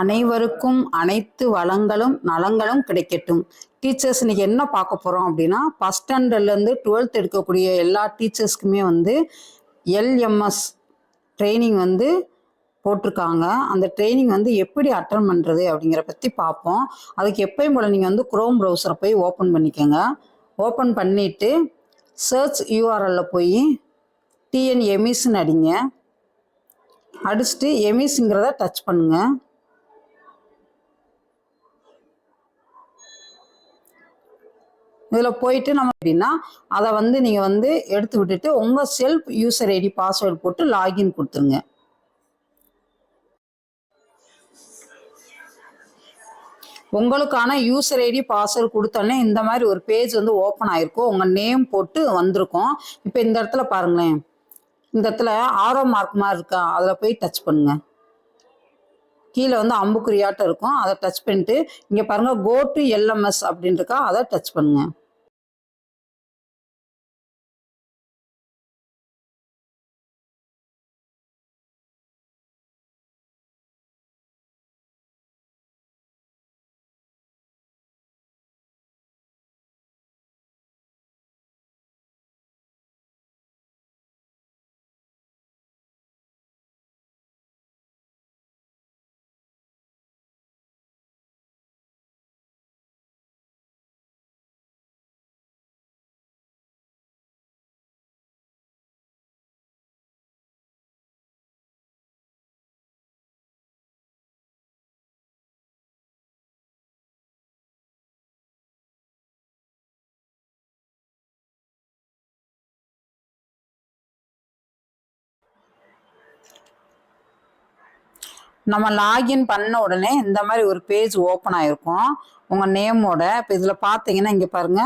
அனைவருக்கும் அனைத்து வளங்களும் நலங்களும் கிடைக்கட்டும். டீச்சர்ஸ் இன்னைக்கு என்ன பார்க்க போகிறோம் அப்படின்னா ஃபஸ்ட் ஸ்டாண்டர்ட்லேருந்து டுவெல்த் எடுக்கக்கூடிய எல்லா டீச்சர்ஸ்க்குமே வந்து எல்எம்எஸ் ட்ரைனிங் வந்து போட்டிருக்காங்க. அந்த ட்ரைனிங் வந்து எப்படி அட்டன் பண்ணுறது அப்படிங்கிற பற்றி பார்ப்போம். அதுக்கு எப்பயும் போல் நீங்கள் வந்து குரோம் ப்ரௌசரை போய் ஓப்பன் பண்ணிக்கோங்க. ஓப்பன் பண்ணிவிட்டு சர்ச் யூஆர்எல்ல போய் டிஎன் எமிஸ்ன்னு அடிங்க. அடிச்சுட்டு எமிஸ்ங்கிறத டச் பண்ணுங்கள் இதில் போயிட்டு நம்ம அப்படின்னா அதை வந்து நீங்கள் வந்து எடுத்து விட்டுட்டு உங்கள் செல்ஃப் யூசர் ஐடி பாஸ்வேர்டு போட்டு லாகின் கொடுத்துருங்க. உங்களுக்கான யூசர் ஐடி பாஸ்வேர்டு கொடுத்தோன்னே இந்த மாதிரி ஒரு பேஜ் வந்து ஓப்பன் ஆயிருக்கும். உங்கள் நேம் போட்டு வந்திருக்கும். இப்போ இந்த இடத்துல பாருங்களேன். இந்த இடத்துல ஆரோ மார்க் மாதிரி இருக்கா அதில் போய் டச் பண்ணுங்க. கீழே வந்து அம்புக்குறியாட்டம் இருக்கும். அதை டச் பண்ணிட்டு இங்கே பாருங்கள் கோ டு எல்எம்எஸ் அப்படின்ட்டுருக்கா அதை டச் பண்ணுங்கள் நம்ம லாகின் பண்ண உடனே இந்த மாதிரி ஒரு பேஜ் ஓப்பன் ஆயிருக்கும். உங்கள் நேமோட இப்போ இதில் பார்த்தீங்கன்னா இங்கே பாருங்க.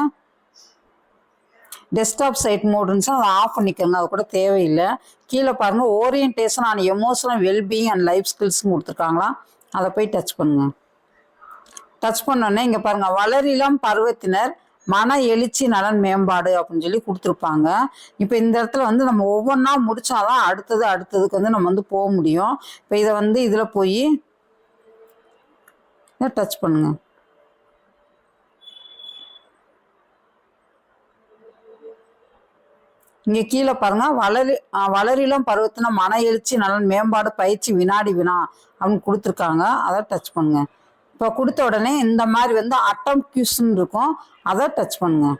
டெஸ்க்டாப் சைட் மோடுன்னு அதை ஆஃப் பண்ணிக்கோங்க அது கூட தேவையில்லை. கீழே பாருங்க orientation on emotional wellbeing and life ஸ்கில்ஸ்னு கொடுத்துருக்காங்களா? அதை போய் டச் பண்ணுங்க. டச் பண்ணோடனே இங்கே பாருங்க வளரிளம் பருவத்தினர் மன எழுச்சி நலன் மேம்பாடு அப்படின்னு சொல்லி கொடுத்துருப்பாங்க. இப்போ இந்த இடத்துல வந்து நம்ம ஒவ்வொன்றா முடிச்சாதான் அடுத்தது அடுத்ததுக்கு வந்து நம்ம வந்து போக முடியும். இப்போ இதை வந்து இதில் போய் டச் பண்ணுங்க. இங்கே கீழே பாருங்க வளரி வளரிலும் பருவத்தின மன எழுச்சி நலன் மேம்பாடு பயிற்சி வினாடி வினா அப்படின்னு கொடுத்துருக்காங்க. அதை டச் பண்ணுங்க. இப்போ கொடுத்த உடனே இந்த மாதிரி வந்து அட்டம் கியூஸ்ன்னு இருக்கும். அதை டச் பண்ணுங்க.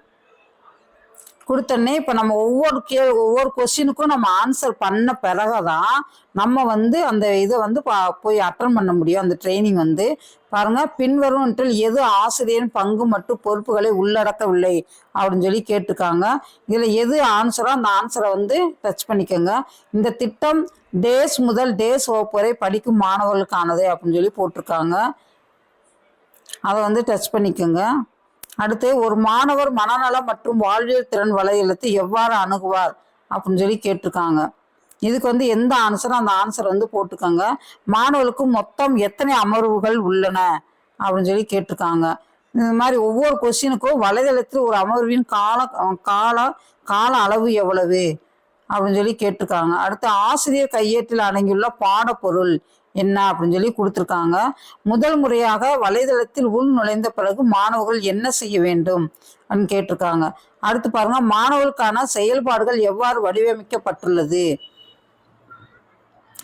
கொடுத்தோடனே இப்போ நம்ம ஒவ்வொரு கே ஒவ்வொரு கொஸ்டினுக்கும் நம்ம ஆன்சர் பண்ண பிறகு தான் நம்ம வந்து அந்த இதை வந்து பா- போய் அட்டன் பண்ண முடியும். அந்த ட்ரைனிங் வந்து. பாருங்க பின்வரும் என்றால் எது ஆசிரியரின் பங்கு மற்றும் பொறுப்புகளை உள்ளடக்கவில்லை அப்படின்னு சொல்லி கேட்டிருக்காங்க. இதில் எது ஆன்சரோ அந்த ஆன்சரை வந்து டச் பண்ணிக்கோங்க. இந்த திட்டம் டேஸ் முதல் டேஸ் வகுப்பு வரை படிக்கும் மாணவர்களுக்கானது அப்படின்னு சொல்லி போட்டிருக்காங்க. அதை வந்து டச் பண்ணிக்கோங்க. அடுத்து ஒரு மாணவர் மனநலம் மற்றும் வாழ்வியல் திறன் வலையளத்தை எவ்வாறு அணுகுவார் அப்படின்னு சொல்லி கேட்டிருக்காங்க. இதுக்கு வந்து எந்த ஆன்சரோ அந்த ஆன்சர் வந்து போட்டுக்கோங்க மாணவர்களுக்கு மொத்தம் எத்தனை அமர்வுகள் உள்ளன அப்படின்னு சொல்லி கேட்டிருக்காங்க. இந்த மாதிரி ஒவ்வொரு கொஸ்டினுக்கும் வலைதளத்தில் ஒரு அமர்வின் கால கால கால அளவு எவ்வளவு அப்படின்னு சொல்லி கேட்டிருக்காங்க. அடுத்து ஆசிரியர் கையேட்டில் அடங்கியுள்ள பாடப்பொருள் என்ன அப்படின்னு சொல்லி கொடுத்துருக்காங்க. முதல் முறையாக வலைதளத்தில் உள் நுழைந்த பிறகு மாணவர்கள் என்ன செய்ய வேண்டும் அப்படின்னு கேட்டிருக்காங்க. அடுத்து பாருங்க மாணவர்களுக்கான செயல்பாடுகள் எவ்வாறு வடிவமைக்கப்பட்டுள்ளது?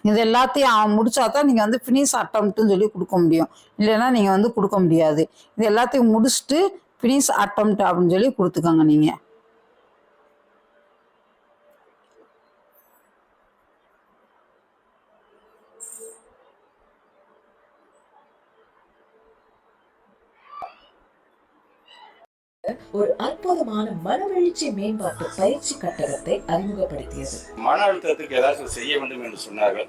இது எல்லாத்தையும் அவன் முடிச்சா தான் நீங்கள் வந்து ஃபினிஷ் அட்டம்ப்ட்னு சொல்லி கொடுக்க முடியும். இல்லைன்னா நீங்கள் வந்து கொடுக்க முடியாது. இது எல்லாத்தையும் முடிச்சுட்டு ஃபினிஷ் அட்டம்ப்ட் அப்படின்னு சொல்லி கொடுத்துக்கோங்க நீங்கள் ஒரு அற்புதமான மனவெழுச்சி மேம்பாட்டு பயிற்சி கட்டடத்தை அறிமுகப்படுத்தியது. மன அழுத்தத்துக்கு ஏதாச்சும் செய்ய வேண்டும் என்று சொன்னார்கள்.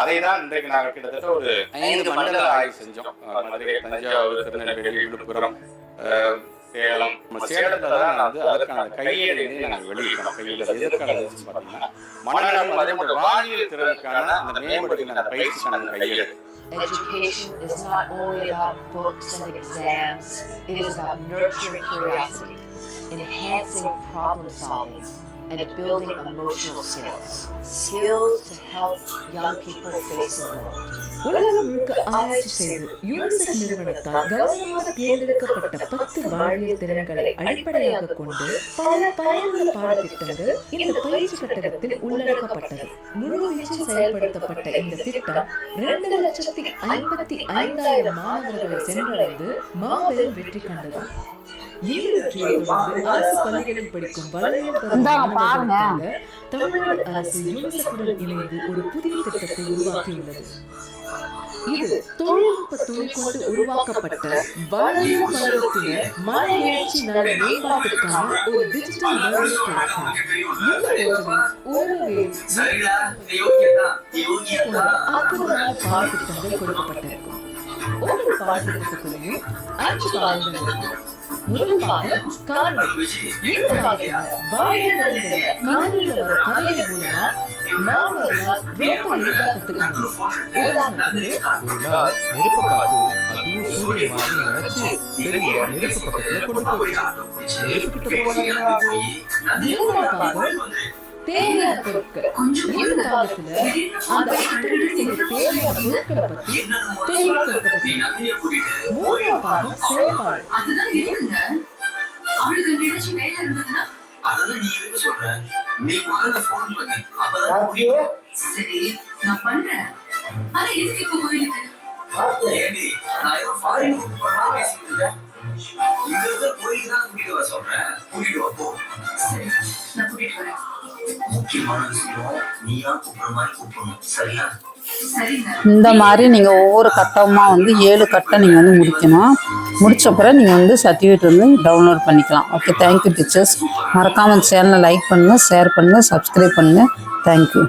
அதை தான் இன்றைக்கு நாங்கள் கிட்டத்தட்ட ஒரு ஐந்து மண்டல ஆய்வு செஞ்சோம். மதுரை தஞ்சாவூர் திருநெல்வேலி விழுப்புரம் சேலம் நம்ம சேலத்துல தான் நான் வந்து அதற்கான கையேடு நாங்கள் வெளியிட்டோம். கையில் எதற்கான பார்த்தீங்கன்னா மனநலம் அதே மாதிரி வாழ்வியல் திறனுக்கான அந்த மேம்படுத்தின பயிற்சிக்கான கையேடு. Education is not only about books and exams, it is about nurturing curiosity, enhancing problem solving, and building emotional skills. Skills to help young people face the world. உலகம் முழுக்க ஆராய்ச்சி செய்து யூனிசெஃப் நிறுவனத்தால் கவனமாக தேர்ந்தெடுக்கப்பட்ட பத்து வாழ்வியல் திறன்களை அடிப்படையாக கொண்டு பல பயனுள்ள பாடத்திட்டங்கள் இந்த பயிற்சி கட்டகத்தில் உள்ளடக்கப்பட்டது. முழு வீச்சில் செயல்படுத்தப்பட்ட இந்த திட்டம் இரண்டு லட்சத்தி ஐம்பத்தி ஐந்தாயிரம் மாணவர்களை சென்றடைந்து மாபெரும் வெற்றி கண்டது. படிக்கும் தமிழ்நாடு அரசு யூனிசெஃபுடன் இணைந்து ஒரு புதிய திட்டத்தை உருவாக்கியுள்ளது. இது தொழில்நுட்ப துணை கொண்டு உருவாக்கப்பட்ட வளரும் பருவத்தினர் மன எழுச்சி நல மேம்பாட்டுக்கான ஒரு டிஜிட்டல் லேர்னிங் பிளாட்ஃபார்ம் இந்த உறவு போன்ற அற்புதமான பாடத்திட்டங்கள் கொடுக்கப்பட்டிருக்கும் ஒவ்வொரு பாடத்திட்டத்துக்குள்ளேயும் அஞ்சு பாடங்கள் இருக்கும் முதல் பாடம் காரணம் இந்த பாடத்தில் வாழ்வியல் காலையில் வர கதைகள் மூலமா மாணவர்களால் நெருப்பை பார்த்து தேவையான பொருட்கள் இந்த காலத்துல அந்த தேவையான பொருட்களை பத்தி பாகம் செயல்பாடு அதுதான் அவளுக்கு நினைச்சு இருந்ததுன்னா அதான் நீ எதுக்கு சொல்ற? நீ முதல்ல போன் பண்ணு. அப்பதான் புரியும். சரி நான் பண்றேன். ஆனா எதுக்கு இப்ப கோயிலுக்கு ஏண்டி நான் ஏதோ ஃபாரின் போறா பேசிட்டு இருக்கேன். இங்க இருக்க கோயிலுக்கு தான் கூட்டிட்டு வர சொல்றேன். கூட்டிட்டு வா போ. சரி. நான் கூட்டிட்டு வரேன். முக்கியமான விஷயம் நீயா கூப்பிடுற மாதிரி கூப்பிடணும். சரியா? சரிங்க. இந்த மாதிரி நீங்கள் ஒவ்வொரு கட்டமாக வந்து ஏழு கட்டம் நீங்கள் வந்து முடிக்கணும். முடிச்ச பிறகு நீங்கள் வந்து சர்டிஃபிகேட் வந்து டவுன்லோட் பண்ணிக்கலாம். ஓகே தேங்க்யூ டீச்சர்ஸ் மறக்காமல் சேனலை லைக் பண்ணுங்கள் ஷேர் பண்ணுங்கள் சப்ஸ்கிரைப் பண்ணுங்கள் தேங்க்யூ